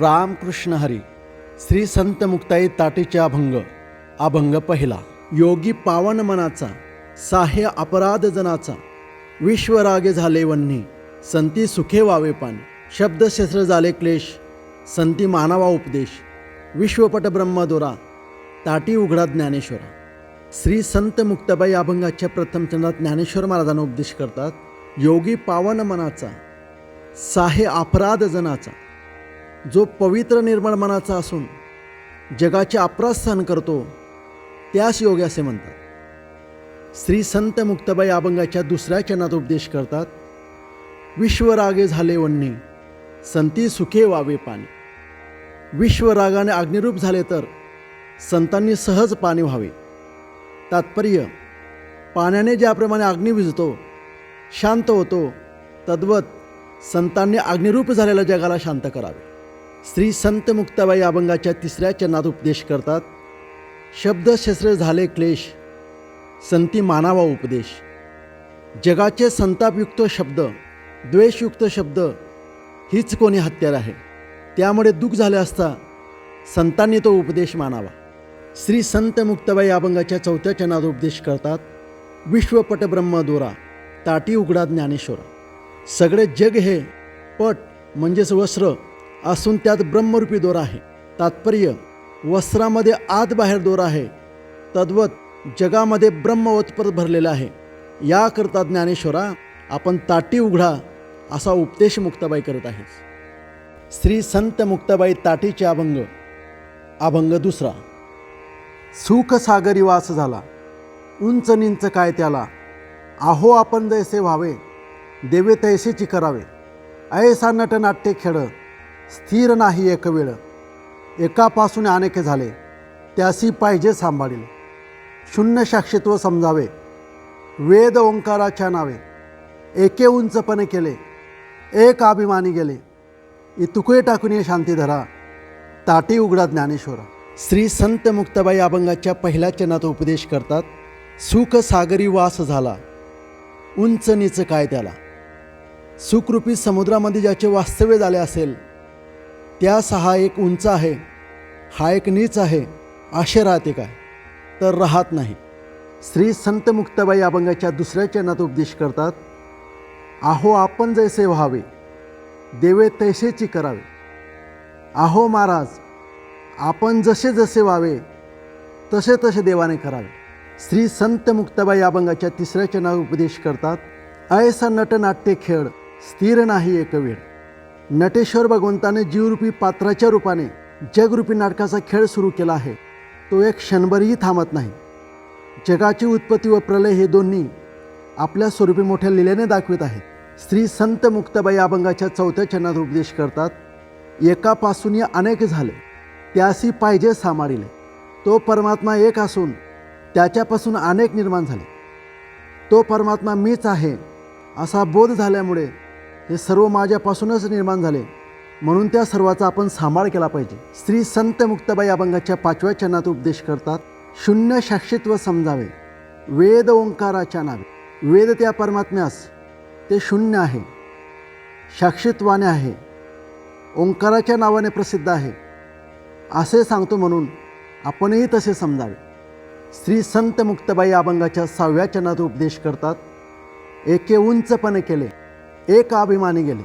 रामकृष्ण हरी श्री संत मुक्ताई ताटीचे अभंग अभंग पहिला. योगी पावन मनाचा साह्य अपराध जनाचा. विश्वरागे झाले वन्नी संती सुखे वावे पाणी शब्दशस्त्र झाले क्लेश संती मानावा उपदेश. विश्वपट ब्रह्मदोरा ताटी उघडा ज्ञानेश्वरा. श्री संत मुक्ताबाई अभंगाच्या प्रथम चंद्रात ज्ञानेश्वर महाराजांना उपदेश करतात योगी पावन मनाचा साहे अपराध जनाचा. जो पवित्र निर्मळ मनाचा असून जगाचे अपराध सहन करतो त्यास योगी असे म्हणतात. श्री संत मुक्ताबाई अभंगाच्या दुसऱ्या चरणात उपदेश करतात विश्वरागे झाले वन्नी संती सुखे वावे पाणी. विश्वरागाने अग्निरूप झाले तर संतांनी सहज पाणी व्हावे. तात्पर्य पाण्याने ज्याप्रमाणे अग्नी विजतो शांत होतो तद्वत संतांनी अग्निरूप झालेल्या जगाला शांत करावे. श्री संत मुक्ताबाई अभंगाच्या तिसऱ्या चरणात उपदेश करतात. शब्दशस्त्र झाले क्लेश संती मानावा उपदेश. जगाचे संतापयुक्त शब्द द्वेषयुक्त शब्द हीच कोणी हत्यार आहे. त्यामुळे दुःख झाले असता संतांनी तो उपदेश मानावा. श्री संत मुक्ताबाई अभंगाच्या चौथ्या चरणात उपदेश करतात विश्वपट ब्रह्मदोरा ताटी उघडा ज्ञानेश्वरा. सगळे जग हे पट म्हणजेच वस्त्र असून त्यात ब्रह्मरूपी दोर आहे. तात्पर्य वस्त्रामध्ये आत बाहेर दोर आहे. तद्वत जगामध्ये ब्रह्म भरलेलं भरलेला आहे. याकरता ज्ञानेश्वरा आपण ताटी उघडा असा उपदेश मुक्ताबाई करत आहे श्री संत मुक्ताबाई ताटीचे अभंग. अभंग दुसरा. सुखसागरी वास झाला. उंच निंच काय त्याला? आहो आपण जैसे व्हावे देवे तैसेची करावे. ऐसा नटनाट्य खेळ. स्थिर नाही एक वेळ. एकापासून अनेक झाले. त्यासी पाहिजे सांभाळील. शून्य साक्षित्व समजावे. वेद ओंकाराच्या नावे. एके उंचपणे केले. एक अभिमानी गेले. इतुके टाकून ये शांती धरा. ताटी उघडा ज्ञानेश्वरा. श्री संत मुक्ताबाई अभंगाच्या पहिल्या चनात उपदेश करतात सुख सागरी वास झाला. उंच नीच काय त्याला? सुखरूपी समुद्रामध्ये ज्याचे वास्तव्य झाले असेल त्यास हा एक उंच आहे. हा एक नीच आहे. असे राहते काय? तर राहत नाही. श्री संत मुक्ताबाई अभंगाच्या दुसऱ्या चरणात उपदेश करतात आहो आपण जैसे व्हावे देवे तैसेची करावे. आहो महाराज आपण जसे जसे व्हावे तसे तसे देवाने करावे. श्री संत मुक्ताबाई अभंगाच्या तिसऱ्या चरणात उपदेश करतात ऐसा नटनाट्य खेळ स्थिर नाही एक वेळ. नटेश्वर भगवंताने जीवरूपी पात्राच्या रूपाने जगरूपी नाटकाचा खेळ सुरू केला आहे. तो एक क्षणभरही थांबत नाही. जगाची उत्पत्ती व प्रलय हे दोन्ही आपल्या स्वरूपी मोठ्या लिलेने दाखवित आहेत. श्री संत मुक्ताबाई अभंगाच्या चौथ्या चरणात उपदेश करतात एकापासून अनेक झाले त्यासी पाहिजे सामारिले. तो परमात्मा एक असून त्याच्यापासून अनेक निर्माण झाले. तो परमात्मा मीच आहे असा बोध झाल्यामुळे हे सर्व माझ्यापासूनच निर्माण झाले. म्हणून त्या सर्वाचा आपण सांभाळ केला पाहिजे. श्री संत मुक्ताबाई अभंगाच्या पाचव्या चरणात उपदेश करतात शून्य साक्षित्व समजावे वेद ओंकाराच्या नावे. वेद त्या परमात्म्यास ते शून्य आहे. साक्षित्वाने आहे. ओंकाराच्या नावाने प्रसिद्ध आहे. असे सांगतो म्हणून आपणही तसे समजावे. श्री संत मुक्तबाई अभंगाच्या सहाव्या चरणात उपदेश करतात एके उंचपणे केले. एक अभिमानी गेले.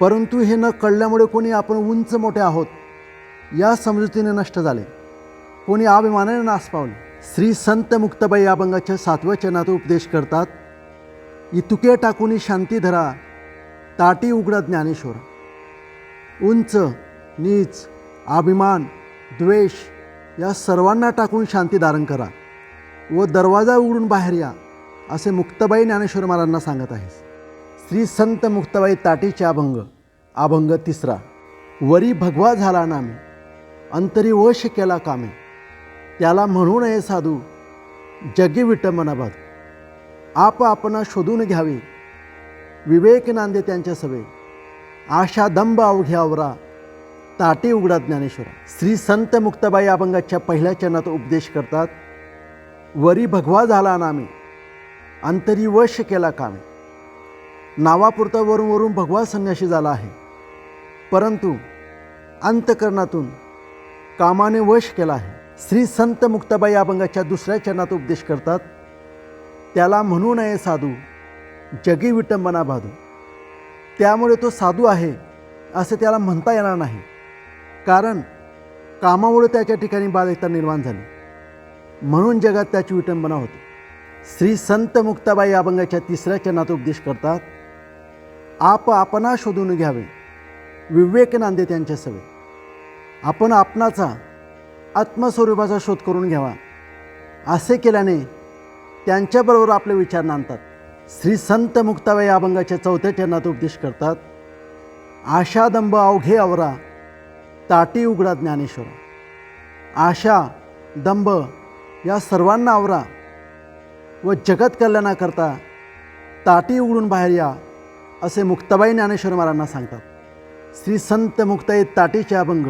परंतु हे न कळल्यामुळे कोणी आपण उंच मोठे आहोत या समजुतीने नष्ट झाले. कोणी अभिमानाने नाश पावले. श्री संत मुक्तबाई अभंगाच्या सातव्या चरणात उपदेश करतात इतुके टाकून शांती धरा ताटी उघडा ज्ञानेश्वर. उंच नीच अभिमान द्वेष या सर्वांना टाकून शांती धारण करा व दरवाजा उघडून बाहेर या असे मुक्तबाई ज्ञानेश्वर महाराजांना सांगत आहेस श्री संत मुक्ताबाई ताटीचे अभंग अभंग तिसरा. वरी भगवा झाला नामे अंतरी वश केला कामे. त्याला म्हणू नये साधू जगी विटंबनाबाद आप आपणा शोधून घ्यावे विवेक नांदे त्यांच्या सवे. आशा दंब अवघ्यावरा ताटी उघडा ज्ञानेश्वरा. श्री संत मुक्ताबाई अभंगाच्या पहिल्या चरणात उपदेश करतात वरी भगवा झाला नामे अंतरी वश केला कामे. नावापुरता वरून वरून भगवा संन्याशी झाला आहे. परंतु अंतकरणातून कामाने वश केला आहे. श्री संत मुक्ताबाई अभंगाच्या दुसऱ्या चरणात उपदेश करतात त्याला म्हणू नये साधू जगी विटंबना बाधू. त्यामुळे तो साधू आहे असं त्याला म्हणता येणार नाही. कारण कामामुळे त्याच्या ठिकाणी बाधकता निर्माण झाली. म्हणून जगात त्याची विटंबना होती. श्री संत मुक्ताबाई अभंगाच्या तिसऱ्या चरणात उपदेश करतात आप आपणा शोधून घ्यावे. विवेक नांदे त्यांच्या सवे. आपण आपणाचा आत्मस्वरूपाचा शोध करून घ्यावा. असे केल्याने त्यांच्याबरोबर आपले विचार नांदतात. श्री संत मुक्ताबाई अभंगाच्या चौथ्या चरणात उपदेश करतात आशादंब अवघे आवरा ताटी उघडा ज्ञानेश्वरा. आशा दंब या सर्वांना आवरा व जगत कल्याणाकरता ताटी उघडून बाहेर या असे मुक्ताबाई ज्ञानेश्वर महाराजांना सांगतात. श्री संत मुक्ताई ताटीचे अभंग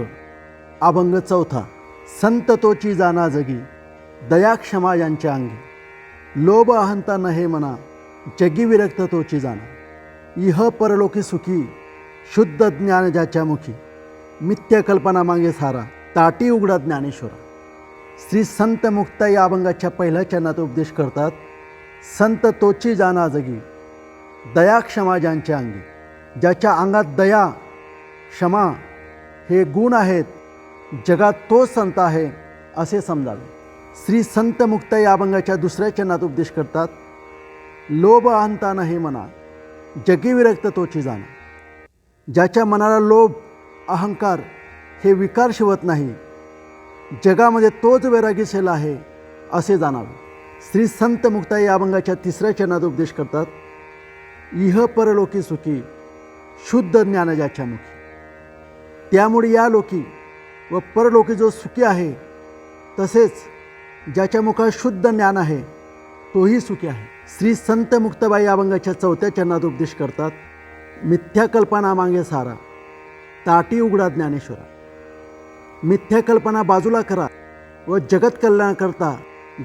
अभंग चौथा संत तोची जाना जगी दया क्षमा यांच्या अंगी लोभ अहंता हे मना जगी विरक्त तोची जाणा इह परलोकी सुखी शुद्ध ज्ञान ज्याच्या मुखी मिथ्यकल्पना मागे सारा ताटी उघडा ज्ञानेश्वरा. श्री संत मुक्ता या अभंगाच्या पहिल्या चरणात उपदेश करतात संत तोची जाना जगी दया क्षमा ज्यांच्या अंगी ज्याच्या अंगात दया क्षमा हे गुण आहेत जगात तो संत आहे असे समजावे. श्री संत मुक्त या अभंगाच्या दुसऱ्या चरणात उपदेश करतात लोभ अहंता नाही मना जगी विरक्त तोची जाणं. ज्याच्या मनाला लोभ अहंकार हे विकार शिवत नाही जगामध्ये तोच वैरागीशील आहे असे जाणावे. श्री संत मुक्ताई या अभंगाच्या तिसऱ्या चरणात उपदेश करतात इह परलोकी सुखी शुद्ध ज्ञान ज्याच्या मुखी. त्यामुळे या लोकी व परलोकी जो सुखी आहे तसेच ज्याच्या मुखात शुद्ध ज्ञान आहे तोही सुखी आहे. श्री संत मुक्तबाई अभंगाच्या चौथ्या चरणात उपदेश करतात मिथ्या कल्पना मागे सारा ताटी उघडा ज्ञानेश्वरा. मिथ्या कल्पना बाजूला करा व जगत कल्याणाकरता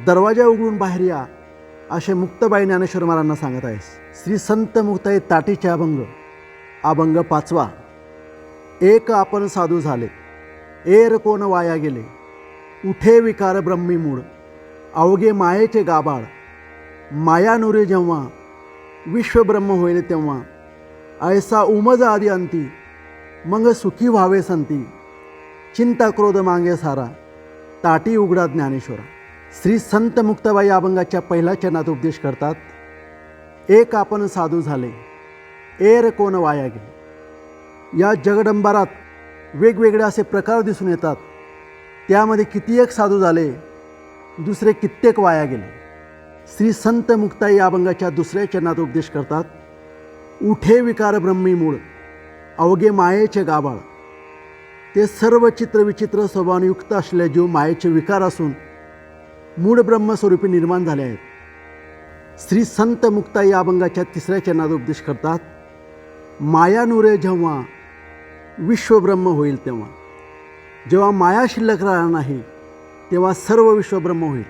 दरवाजा उघडून बाहेर या असे मुक्तबाई ज्ञानेश्वर महाराजांना सांगत आहेस श्री संत मुक्ताई ताटीचे अभंग अभंग पाचवा एक आपण साधू झाले एर कोण वाया गेले उठे विकार ब्रह्मी मूळ अवघे मायेचे गाबाळ माया नुरे जेव्हा विश्वब्रह्म होईल तेव्हा ऐसा उमज आदी अंती मग सुखी व्हावे संती चिंता क्रोध मागे सारा ताटी उघडा ज्ञानेश्वरा. श्री संत मुक्ताबाई अभंगाच्या पहिल्या चरणात उपदेश करतात एक आपण साधू झाले एर कोण वाया गेले. या जगडंबारात वेगवेगळे असे प्रकार दिसून येतात. त्यामध्ये किती एक साधू झाले दुसरे कित्येक वाया गेले. श्री संत मुक्ताई अभंगाच्या दुसऱ्या चरणात उपदेश करतात उठे विकार ब्रह्मी मूळ अवघे मायेचे गाभाळ. ते सर्व चित्रविचित्र स्वभावयुक्त असलेले जीव मायेचे विकार असून मूळ ब्रह्मस्वरूपी निर्माण झाले आहेत. श्री संत मुक्ताई अभंगाच्या तिसऱ्या चरणात उपदेश करतात मायानुरे जेव्हा विश्वब्रह्म होईल तेव्हा. जेव्हा माया शिल्लक राहणार नाही तेव्हा सर्व विश्वब्रह्म होईल.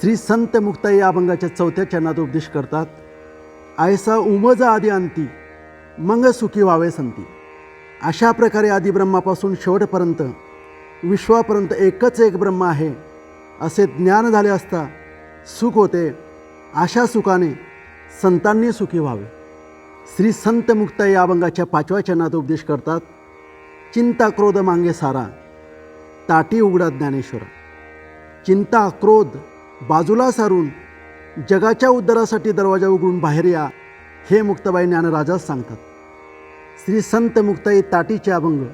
श्री संत मुक्ताई अभंगाच्या चौथ्या चरणात उपदेश करतात आयसा उमज आदी अंती मंग सुखी व्हावे संती. अशा प्रकारे आदिब्रह्मापासून शेवटपर्यंत विश्वापर्यंत एकच एक ब्रह्म आहे असे ज्ञान झाले असता सुख होते अशा सुखाने संतांनी सुखी व्हावे. श्री संत मुक्ता या अभंगाच्या पाचव्या चरणात उपदेश करतात चिंता क्रोध मांगे सारा ताटी उघडा ज्ञानेश्वरा. चिंता क्रोध बाजूला सारून जगाच्या उद्धारासाठी दरवाजा उघडून बाहेर या हे मुक्ताबाई ज्ञानराजाच सांगतात. श्री संत मुक्ताई ताटीचे अभंग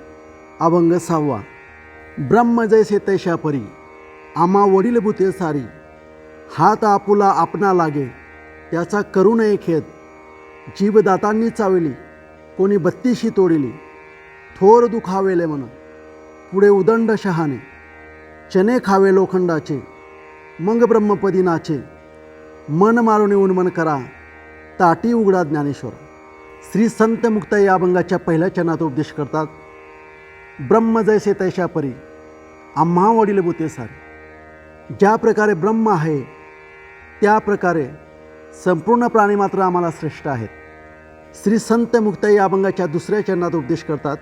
अभंग सहावा ब्रह्म जैसे तैशा परी आम्हा वडील भूते सारी. हात आपुला आपणा लागे त्याचा करू नये खेद. जीवदातांनी चावली कोणी बत्तीशी तोडिली. थोर दुखावेले मन पुढे उदंड शहाणे. चने खावे लोखंडाचे मग ब्रह्मपदी नाचे. मन मारून उन्मन करा ताटी उघडा ज्ञानेश्वर. श्री संत मुक्त या अभंगाच्या पहिल्या चरणात उपदेश करतात. ब्रह्म जैसे तैशा परी आम्हा वडील बुते सारे. ज्या प्रकारे ब्रह्म आहे त्या प्रकारे संपूर्ण प्राणी मात्र आम्हाला श्रेष्ठ आहेत. श्री संत मुक्ताई या अभंगाच्या दुसऱ्या चरणात उपदेश करतात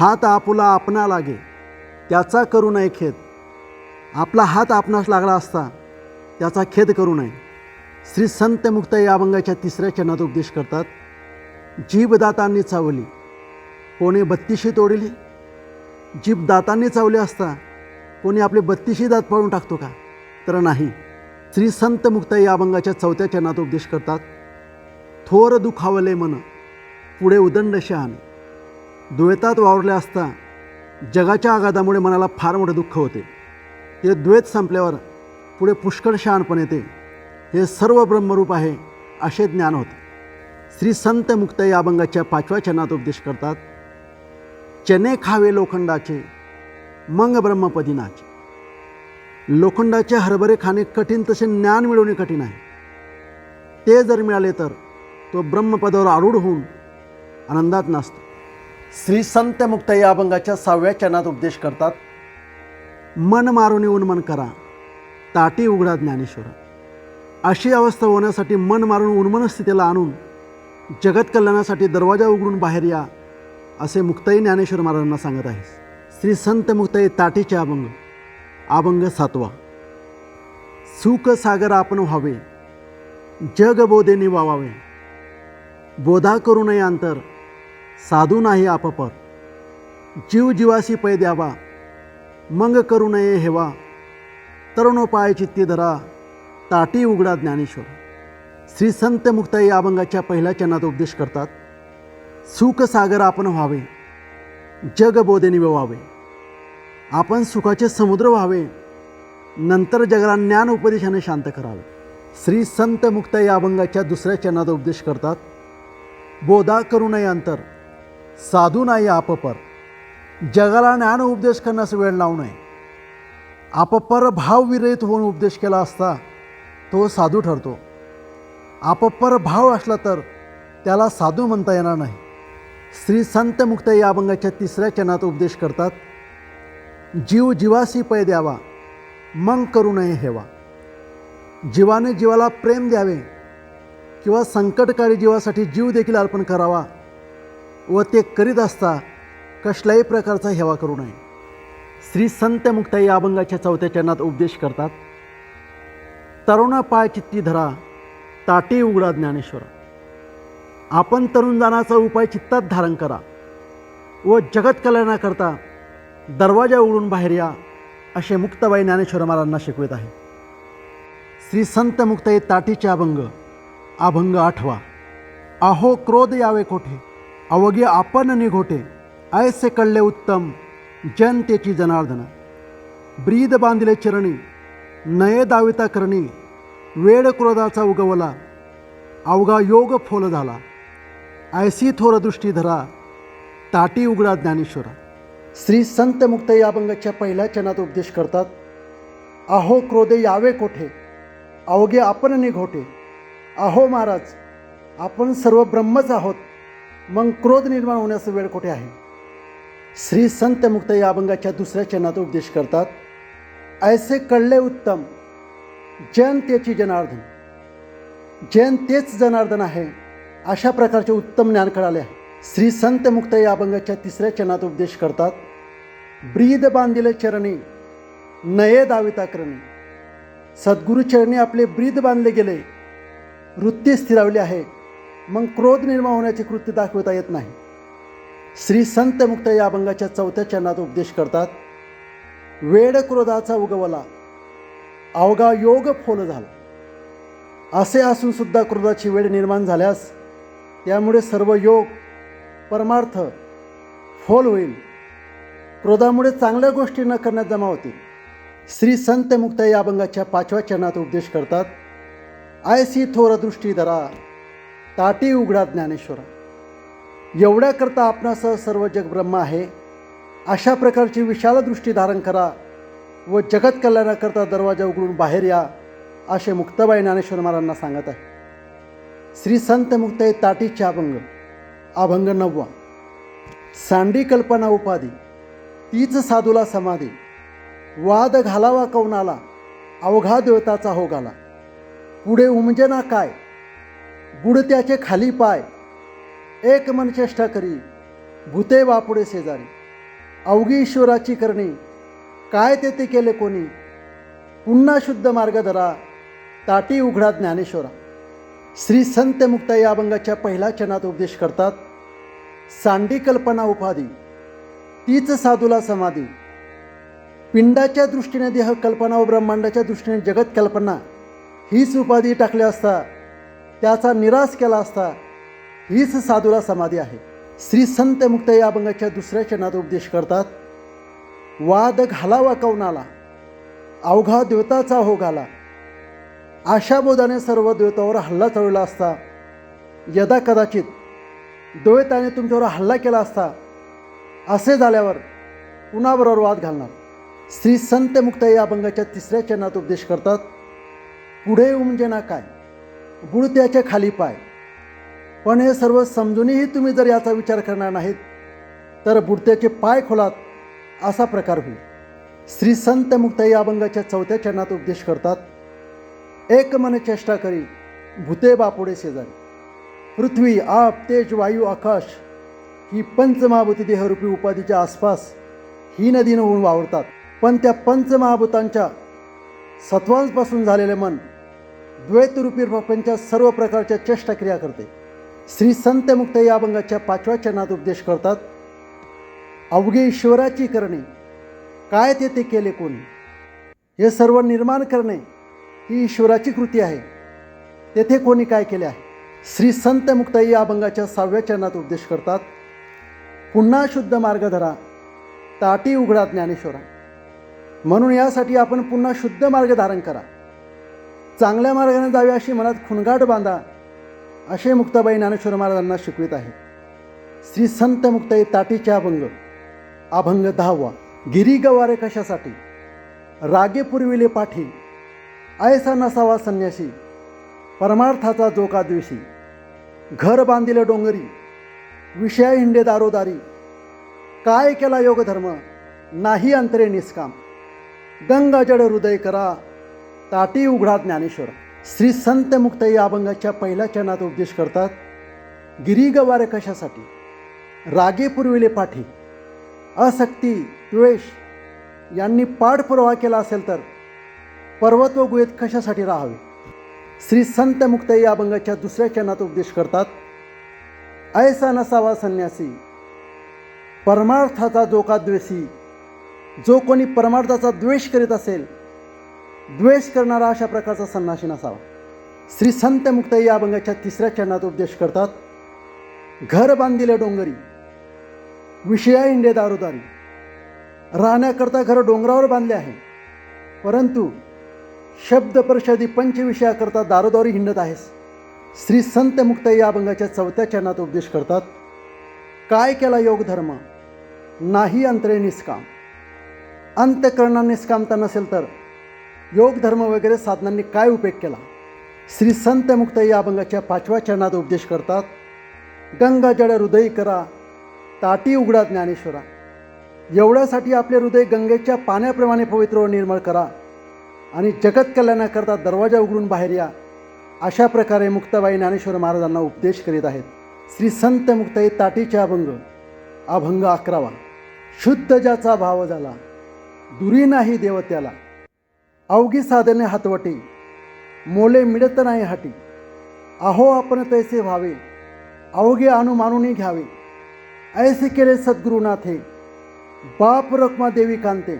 हात आपुला आपणा लागे त्याचा करू नये खेद. आपला हात आपणास लागला असता त्याचा खेद करू नये. श्री संत मुक्ताई अभंगाच्या तिसऱ्या चरणात उपदेश करतात जीभ दातांनी चावली कोणी बत्तीशी तोडली? जीभ दातांनी चावली असता कोणी आपले बत्तीशी दात पळून टाकतो का? तर नाही. श्री संत मुक्ताई या अभंगाच्या चौथ्या चरणात उपदेश करतात थोर दुखावले मन पुढे उदंड शहाणे द्वैतात वावरले असता जगाच्या आघातामुळे मनाला फार मोठे दुःख होते. ते द्वैत संपल्यावर पुढे पुष्कळ शहाणपण येते. हे सर्व ब्रह्मरूप आहे असे ज्ञान होते. श्री संत मुक्ताई या अभंगाच्या पाचव्या चरणात उपदेश करतात चने खावे लोखंडाचे मंग ब्रह्मपदी नाचे. लोखंडाचे हरभरे खाणे कठीण तसे ज्ञान मिळवणे कठीण आहे. ते जर मिळाले तर तो ब्रह्मपदावर आरूढ होऊन आनंदात नाचतो. श्री संत मुक्त या अभंगाच्या सहाव्या चरणात उपदेश करतात मन मारून येऊन मन करा ताटी उघडा ज्ञानेश्वर. अशी अवस्था होण्यासाठी मन मारून उन्मन स्थितीला आणून जगत कल्याणासाठी दरवाजा उघडून बाहेर या असे मुक्ताई ज्ञानेश्वर महाराजांना सांगत आहे श्री संत मुक्ताई ताटीचे अभंग. अभंग सातवा. सुखसागर आपण व्हावे. जग बोधेने वावावे बोधा करू नये अंतर. साधू नाही आपपर. जीव जीवासी पै द्यावा. मंग करू नये हेवा. तरुणोपाय चित्ती धरा. ताटी उघडा ज्ञानेश्वर. श्री संत मुक्ताई अभंगाच्या पहिल्या चरणात उपदेश करतात. सुखसागर आपण व्हावे. जगबोधेने व्हावे आपण सुखाचे समुद्र व्हावे. नंतर जगाला ज्ञान उपदेशाने शांत करावे. श्री संत मुक्त या अभंगाच्या दुसऱ्या चरणाचा उपदेश करतात बोधा करू नये अंतर साधू नाही आपपर जगाला ज्ञान उपदेश करण्यास वेळ लावू नये. आपपर भाव विरहित होऊन उपदेश केला असता तो साधू ठरतो. आपपर भाव असला तर त्याला साधू म्हणता येणार नाही. श्री संत मुक्त या अभंगाच्या तिसऱ्या चरणात उपदेश करतात जीव जीवासी पै द्यावा मग करू नये हेवा. जीवाने जीवाला प्रेम द्यावे किंवा संकटकारी जीवासाठी जीव देखील अर्पण करावा व ते करीत असता कसल्याही प्रकारचा हेवा करू नये. श्री संत मुक्ताई या अभंगाच्या चौथ्या चरणात उपदेश करतात तरुणा पाय चित्ती धरा ताटी उघडा ज्ञानेश्वर. आपण तरुण जाण्याचा उपाय चित्तात धारण करा व जगत कल्याणाकरता दरवाजा उघडून बाहेर या असे मुक्तबाई ज्ञानेश्वर महाराजांना शिकवित आहे. श्री संत मुक्ताई ताटीचे अभंग अभंग आठवा अहो क्रोध यावे कोठे? अवघे आपण निघोटे ऐसे कळले उत्तम जनतेची जनार्दन. ब्रीद बांधिले चरणी नये दाविता करणी वेड क्रोधाचा उगवला अवघा योग फोल झाला. ऐसी थोर दृष्टी धरा ताटी उघडा ज्ञानेश्वरा. श्री संत मुक्त या अभंगाच्या पहिल्या चनात उपदेश करतात अहो क्रोधे यावे कोठे? अवघे आपण निघोटे अहो महाराज आपण सर्व ब्रह्मच आहोत. मग क्रोध निर्माण होण्याचा वेळ कुठे आहे? श्री संत मुक्त या अभंगाच्या दुसऱ्या चनात उपदेश करतात ऐसे कळले उत्तम. जन त्याची जनार्दन. जैन तेच जनार्दन आहे. अशा प्रकारचे उत्तम ज्ञान कळाले आहे. श्री संत मुक्त या अभंगाच्या तिसऱ्या चरणात उपदेश करतात ब्रीद बांधिले चरणी नये दाविता करणे सद्गुरू चरणी आपले ब्रीद बांधले गेले वृत्ती स्थिरावली आहे मग क्रोध निर्माण होण्याची कृत्य दाखवता येत नाही. श्री संत मुक्त या अभंगाच्या चौथ्या चरणात उपदेश करतात वेड क्रोधाचा उगवला अवघा योग फोल झाला. असे असून सुद्धा क्रोधाची वेळ निर्माण झाल्यास त्यामुळे सर्व योग परमार्थ फोल होईल. क्रोधामुळे चांगल्या गोष्टी न करण्यात जमा होतील. श्री संत मुक्त या अभंगाच्या पाचव्या चरणात उपदेश करतात आयसी थोर दृष्टी धरा ताटी उघडा ज्ञानेश्वरा. एवढ्याकरता आपणासह सर्व जग ब्रह्म आहे. अशा प्रकारची विशाल दृष्टी धारण करा व जगत कल्याणाकरता दरवाजा उघडून बाहेर या असे मुक्ताबाई ज्ञानेश्वर महाराजांना सांगत आहे श्री संत मुक्ताई ताटीचे अभंग. अभंग नववा. सांडी कल्पना उपाधी. तीच साधूला समाधी. वाद घालावा कौनाला. अवघा देवताचा हो गाला पुढे उमजना काय? बुडत्याचे खाली पाय. एक मन चेष्टा करी. भूते वापुडे शेजारी. अवघी ईश्वराची करणी. काय ते ते केले कोणी? पुन्हा शुद्ध मार्ग धरा ताटी उघडा ज्ञानेश्वरा. श्री संत मुक्ता या अभंगाच्या पहिल्या चरणात उपदेश करतात सांडी कल्पना उपाधी तीच साधूला समाधी. पिंडाच्या दृष्टीने देह कल्पना व ब्रह्मांडाच्या दृष्टीने जगत कल्पना हीच उपाधी टाकली असता त्याचा निराश केला असता हीच साधूला समाधी आहे. श्री संत मुक्त या अभंगाच्या दुसऱ्या चरणात उपदेश करतात वाद घालावा कौनाला अवघा देवताचा हो घाला. आशाबोधाने सर्व द्वैतावर हल्ला चढवला असता यदा कदाचित द्वैताने तुमच्यावर हल्ला केला असता असे झाल्यावर कुणाबरोबर वाद घालणार? श्री संत मुक्त या अभंगाच्या तिसऱ्या चरणात उपदेश करतात पुढे उमजेना म्हणजे काय? बुडत्याच्या खाली पाय. पण हे सर्व समजूनही तुम्ही जर याचा विचार करणार नाहीत तर बुडत्याचे पाय खोलात असा प्रकार होईल. श्री संत मुक्त या अभंगाच्या चौथ्या चरणात उपदेश करतात एक मन चेष्टा करी भूते बापुडे शेजारी. पृथ्वी आप तेज वायू आकाश ही पंचमहाभूती देहरूपी उपाधीच्या आसपास ही नदीनं होऊन वावरतात. पण त्या पंचमहाभूतांच्या सत्वांपासून झालेले मन द्वैतरूपी प्रपंचात सर्व प्रकारच्या चेष्टा क्रिया करते. श्री संत मुक्त या अभंगाच्या पाचव्या चरणात उपदेश करतात अवघे ईश्वराची करणे काय ते ते केले कोणी? हे सर्व निर्माण करणे ही ईश्वराची कृती आहे. तेथे कोणी काय केले आहे? श्री संत मुक्ताई या अभंगाच्या सहाव्या चरणात उपदेश करतात पुन्हा शुद्ध मार्ग धरा ताटी उघडा ज्ञानेश्वरा. म्हणून यासाठी आपण पुन्हा शुद्ध मार्ग धारण करा. चांगल्या मार्गाने जावे अशी मनात खुणगाट बांधा असे मुक्ताबाई ज्ञानेश्वर महाराजांना शिकवित आहे श्री संत मुक्ताई ताटीच्या अभंग अभंग दहावा गिरी गवारे कशासाठी? रागे पुरविले पाठी ऐसा नसावा संन्यासी परमार्थाचा जोका दिवशी घर बांधिले डोंगरी विषया हिंडे दारोदारी काय केला योगधर्म नाही अंतरे निष्काम गंगाजड हृदय करा ताटी उघडा ज्ञानेश्वर. श्री संत मुक्त या अभंगाच्या पहिल्या चरणात उपदेश करतात गिरीगवारे कशासाठी? रागे पुरविले पाठी असक्ती द्वेष यांनी पाठपुरावा केला असेल तर पर्वत व गुहेत कशासाठी राहावे? श्री संत मुक्त या अभंगाच्या दुसऱ्या चरणात उपदेश करतात ऐसा नसावा संन्यासी परमार्थाचा जोका द्वेषी जो कोणी परमार्थाचा द्वेष करीत असेल द्वेष करणारा अशा प्रकारचा संन्यासी नसावा. श्री संत मुक्त या अभंगाच्या तिसऱ्या चरणात उपदेश करतात घर बांधिले डोंगरी विषया इंडे दारोदारी राहण्याकरता घर डोंगरावर बांधले आहे परंतु शब्द परिषदी पंचविषयाकरता दारोदारी हिंडत आहेस. श्री संत मुक्त या अभंगाच्या चौथ्या चरणात उपदेश करतात काय केला योगधर्म नाही अंतरे निष्काम. अंतकरणा निष्कामता नसेल तर योगधर्म वगैरे साधनांनी काय उपयोग केला? श्री संत मुक्त या अभंगाच्या पाचव्या चरणात उपदेश करतात गंगाजड हृदय करा ताटी उघडा ज्ञानेश्वरा. एवढ्यासाठी आपले हृदय गंगेच्या पाण्याप्रमाणे पवित्र व निर्मळ करा. आणि जगत कल्याणाकरता दरवाजा उघडून बाहेर या. अशा प्रकारे मुक्ताबाई ज्ञानेश्वर महाराजांना उपदेश करीत आहेत. श्री संत मुक्ताई ताटीचे अभंग. अभंग अकरावा. शुद्ध ज्याचा भाव झाला दुरी नाही देवत्याला. अवघी साधने हातवटी मोले मिळत नाही हाटी. अहो आपण तैसे व्हावे. अवघे अनुमानुनी घ्यावे. ऐसे केले सद्गुरुनाथे. बाप रखमा देवी कांते.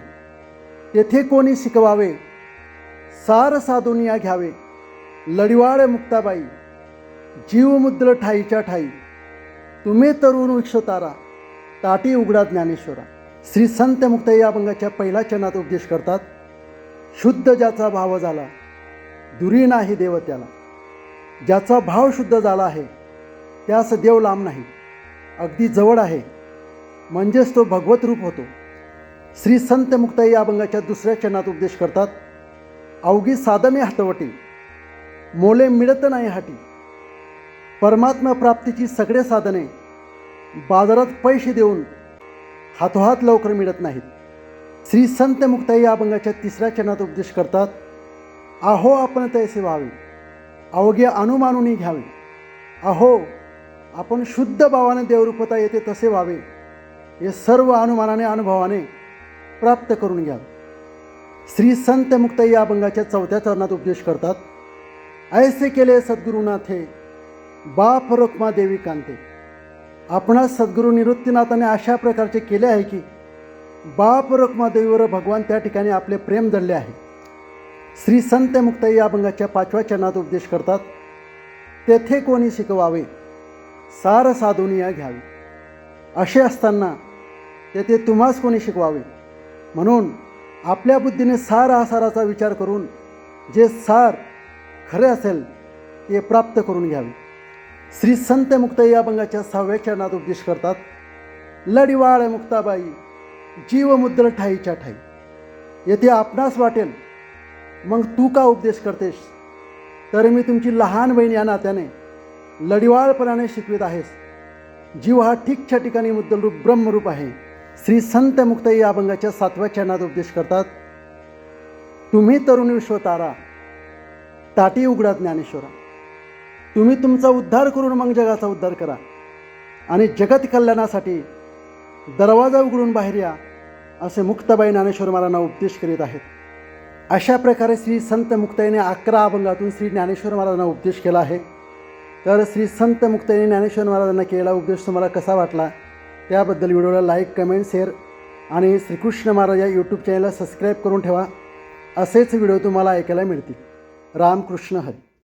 तेथे कोणी शिकवावे. सार साधुनिया घ्यावे. लढिवाळ मुक्ताबाई जीवमुद्र ठाईच्या ठाई. तुम्ही तरुण विक्षतारा ताटी उघडा ज्ञानेश्वरा. श्री संत मुक्त या अभंगाच्या पहिल्या चरणात उपदेश करतात शुद्ध ज्याचा भाव झाला दुरी नाही देव त्याला ज्याचा भाव शुद्ध झाला आहे त्यास देव लांब नाही अगदी जवळ आहे म्हणजेच तो भगवत रूप होतो. श्री संत मुक्त या अभंगाच्या दुसऱ्या चरणात उपदेश करतात अवघी साधने हातवटी मोले मिळत नाही हाटी. परमात्मा प्राप्तीची सगळे साधने बाजारात पैसे देऊन हातोहात लवकर मिळत नाहीत. श्री संत मुक्ताई या अभंगाच्या तिसऱ्या चरणात उपदेश करतात अहो आपण तैसे व्हावे. अवघे अनुमानुनी घ्यावे. अहो आपण शुद्ध भावाने देवरूपता येते तसे व्हावे. हे सर्व अनुमानाने अनुभवाने प्राप्त करून घ्यावे. श्री संत मुक्त या अभंगाच्या चौथ्या चरणात उपदेश करतात ऐसे केले सद्गुरुनाथे बाप रुक्मा देवी कांते. आपणास सद्गुरू निवृत्तीनाथाने अशा प्रकारचे केले आहे की बाप रुक्मा देवीवर भगवान त्या ठिकाणी आपले प्रेम जडले आहे. श्री संत मुक्त या अभंगाच्या पाचव्या चरणात उपदेश करतात तेथे कोणी शिकवावे सार साधुनिया घ्यावी. असे असताना तेथे तुम्हास कोणी शिकवावे. म्हणून आपल्या बुद्धीने सार आसाराचा विचार करून जे सार खरे असेल ते प्राप्त करून घ्यावे. श्री संत मुक्त या अभंगाच्या सहाव्या चरणात उपदेश करतात लढिवाळ मुक्ताबाई जीव ठाईच्या ठाई. येथे आपणास वाटेल मग तू का उपदेश करतेस? तर मी तुमची लहान बहीण या नात्याने लढिवाळपणाने शिकवित आहेस. जीव हा ठीकच्या ठिकाणी मुद्दलरूप ब्रह्मरूप आहे. श्री संत मुक्त या अभंगाच्या सातव्या चरणात उपदेश करतात तुम्ही तरुण विश्वतारा ताटी उघडा ज्ञानेश्वरा. तुम्ही तुमचा उद्धार करून मग जगाचा उद्धार करा आणि जगत कल्याणासाठी दरवाजा उघडून बाहेर या असे मुक्ताबाई ज्ञानेश्वर महाराजांना उपदेश करीत आहेत. अशा प्रकारे श्री संत मुक्ताईने अकरा अभंगातून श्री ज्ञानेश्वर महाराजांना उपदेश केला आहे. तर श्री संत मुक्ताईने ज्ञानेश्वर महाराजांना केलेला उपदेश तुम्हाला कसा वाटला? त्याबद्दल व्हिडिओला लाईक कमेंट शेअर आणि श्रीकृष्ण महाराज या यूट्यूब चॅनलला सबस्क्राईब करून ठेवा. असेच व्हिडिओ तुम्हाला ऐकायला मिळतील. रामकृष्ण हरी.